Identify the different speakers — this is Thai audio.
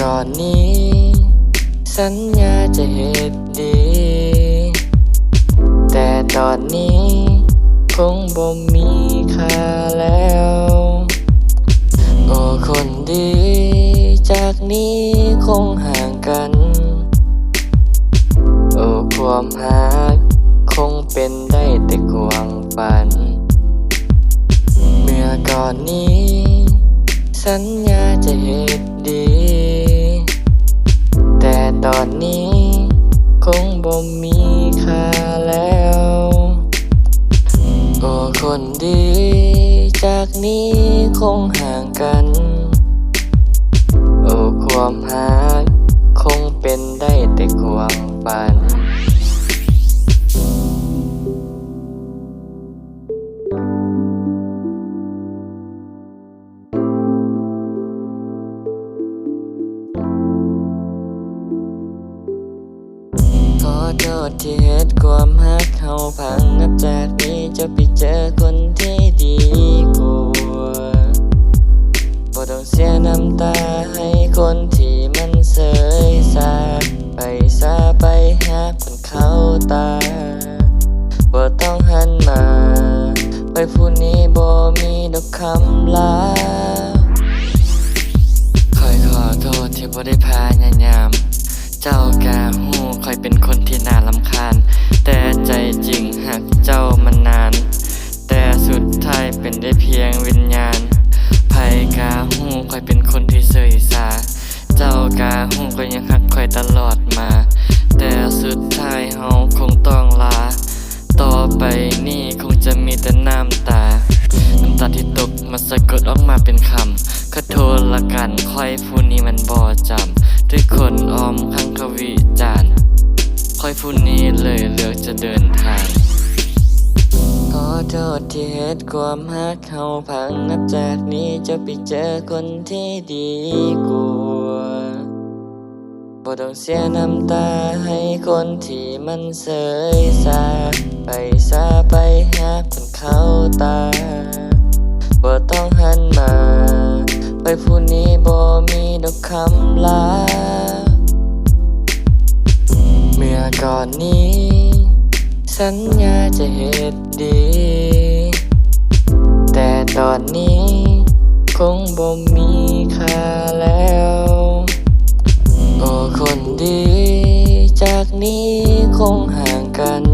Speaker 1: ก่อนนี้ สัญญาจะเหตุดี แต่ตอนนี้ คงบ่มีค่าแล้ว โอ้คนดี จากนี้คงห่างกัน โอ้ความหักคงเป็นได้แต่ความฝัน เมื่อก่อนนี้ สัญญาจะเหตุดี แต่ตอนนี้คงบ่มีค่าแล้ว โอ้คนดี จากนี้คงห่างกัน ษที่เหตุความหักเขาพังนับจากนี้จะไปเจอคนที่ดีกว่าบ่ต้องเสียน้ำตาให้คนที่มันเสยสาไปซาไปหาคนเขาตาบ่ต้องหันมา ไปผู้นี้บ่มีดอกคำลาคอยขอโทษที่บ่ได้พายายาม เจ้ากาหูคอยเป็นคนที่น่าลำคาญ แต่ใจจริงหักเจ้ามานาน แต่สุดท้ายเป็นได้เพียงวิญญาณไผกาหูคอยเป็นคนที่เสยสา เจ้ากาหูก็ยังหักคอยตลอดมา แต่สุดท้ายเฮาคงต้องลา ต่อไปนี่คงจะมีแต่น้ำตาน้ำตาที่ตกมาสะกดออกมาเป็นคำขอโทษละกันคอยผู้นี้มันบ่จำ ด้วยคนออมข้างขวิจารณ์คอยผู้นี้เลยเลือกจะเดินทาง ขอโทษที่เหตุความหักเขาพังนับจากนี้จะไปเจอคนที่ดีกว่าบ่ต้องเสียน้ำตาให้คนที่มันเสยสาไปซาไปหาคนเข้าตาบ่ต้องหันมา ไปผู้นี้ บ่มีดอกคำลา เมื่อก่อนนี้ สัญญาจะเหตุดี แต่ตอนนี้ คงบ่มีค่าแล้ว โอ้คนดี จากนี้คงห่างกัน